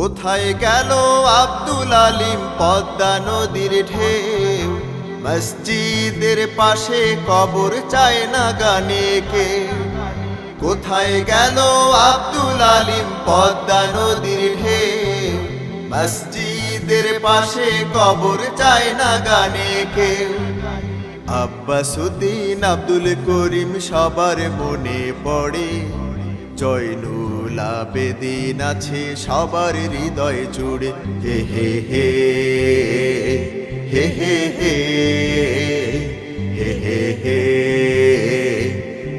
কোথায় গেল আব্দুল আলিম? পদ্মা নদীর ঢেউ। মসজিদের পাশে কবর চায় না গানে কে কোথায় গেল আব্দুল আলিম? পদ্মা নদীর ঢেউ। মসজিদের পাশে কবর চায় না গানে কে আব্বাসুদ্দিন আব্দুল করিম সবার মনে পড়ে জয়নুল আবেদিন আছে সবার হৃদয় জুড়ে হে হে হে হে হে হে হে হে হে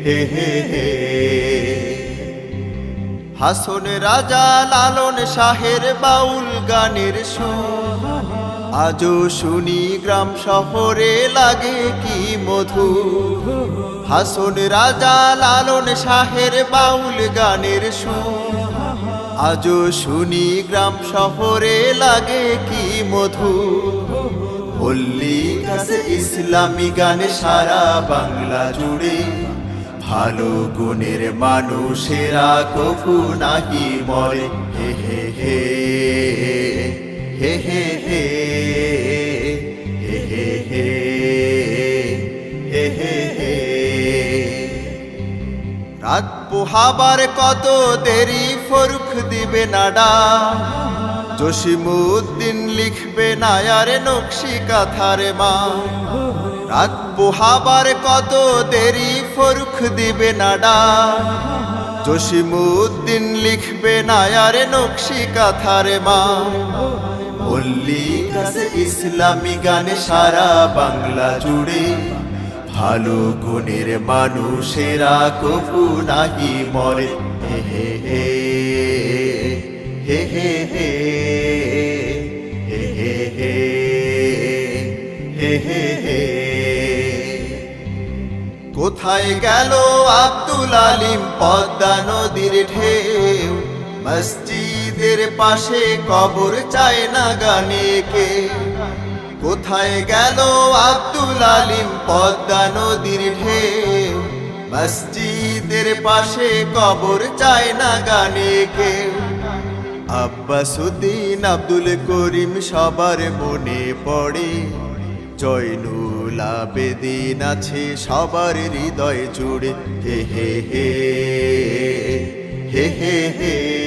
হে হে হে হাসন রাজা লালন শাহের বাউল গানের সুর আজও শুনি গ্রাম শহরে লাগে কি মধু। হাসন রাজা লালন শাহের বাউল গানের সুর। আজও শুনি গ্রাম শহরে লাগে কি মধু। মল্লিক আছে ইসলামী গানে সারা বাংলা জুড়ে। ভালো গুণের মানুষেরা কভু নাহি মরে। হে হে হে। হে হে হে রাত পোহাবার কত দেরি ফরুখ দিবে নাডা। জসিমুদ্দিন লিখবে নায়ারে নকশি কাথারে মা। রাত পোহাবার কত দেরি ফরুখ দিবে নাডা। জসিমুদ্দিন লিখবে নায়ারে নকশি কাথারে মা। মল্লিক আছে ইসলামী গানে সারা বাংলা জুড়ে ভালো গুণের মানুষেরা কভু নাহি মরে হে হে হে হে হে হে হে হে হে হে হে কোথায় গেল আব্দুল আলিম পদ্মা নদীর ঢেউ মসজিদের পাশে কবর চায় না গানেকে। কোথায় গেল আব্দুল আলিম পদ্মা নদীর ঢে মসজিদের পাশে কবর চায় না গানেকে। আব্বাসুদ্দিন আব্দুল করিম সবার মনে পড়ে, জয়নুলা বেদিন আছে সবার হৃদয় জুড়ে। হে হে হে হে হে হে।